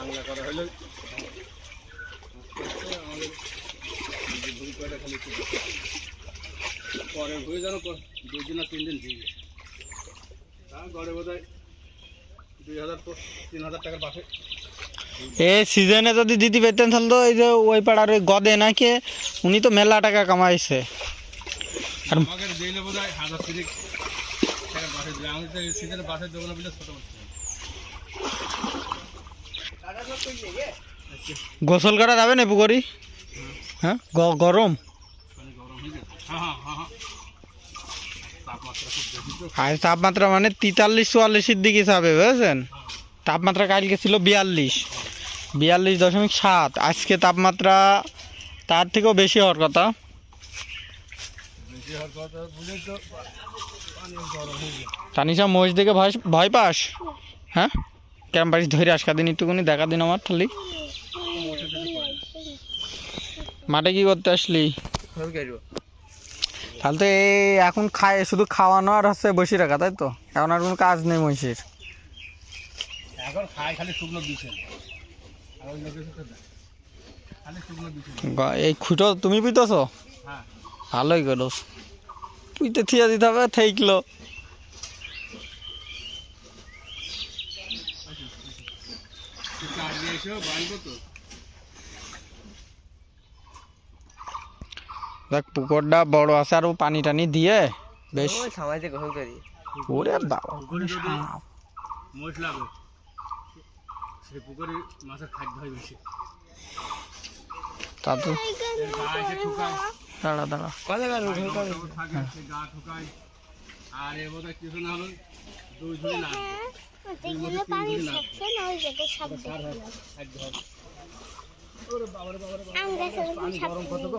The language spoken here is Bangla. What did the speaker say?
বাংলা করা হলো। ভুল করে খালি পরে হয়ে যেন দুই দিন তিন দিন ভিজে হ্যাঁ গড়ে বোধ হয় দুই হাজার তিন হাজার টাকার পাশে এই সিজনে যদি দিতে পেতেন তাহলে তো এই যে ওই পাড়ার ওই গদে নাকি উনি তো মেলা টাকা কামাইছে। আর আমাকে দিলে বোধ হয় হাজার তিরিক তো সিজনে পাশের দোকানে বলে ছোটো গোসল করা যাবে না পুকুরি? হ্যাঁ? গরম? হ্যাঁ তাপমাত্রা মানে তেতাল্লিশ, চুয়াল্লিশের দিকে যাবে, বুঝেছেন? তাপমাত্রা কালকে ছিল বিয়াল্লিশ। বিয়াল্লিশ দশমিক সাত। আজকে তাপমাত্রা তার থেকেও বেশি হওয়ার কথা। তানিশা মহিষ দেখে ভয় ভয় পাস? হ্যাঁ? কেমন পারিস ধরে আসকা দিন একটুকুনি দেখা দিন আমার খালি। মাঠে কি করতে আসলি? তাহলে তো এই এখন খায় শুধু খাওয়ানো আর হচ্ছে বসে রাখা তাই তো? এখন আর কোনো কাজ নেই মহিষের। এখন খালি শুকনো এই খুঁটো তুমি বুঝতেছ হ্যাঁ। ভালোই করস। পুইতে থিয়া দিতে হবে থেইকলো কাঠ দিয়ে এসেও বাঁধবো তো দেখ পুকুরটা বড় আছে আর ও পানি টানি দিয়ে বেশ সবাইতে গোসল করি। ওরে বাবা। যদি লাগে সেই পুকুরে মাছের খাদ্য হয় বেশি। তা তো দাঁড়া দাঁড়া। কথা সে গা ঠুকায়। আর বোধহয় কিছু না হলো দুই ঝুড়ি লাগবে। যেগুলো পানি থাকছে না ওই জায়গায় সব দেখলাম আম গাছের গো?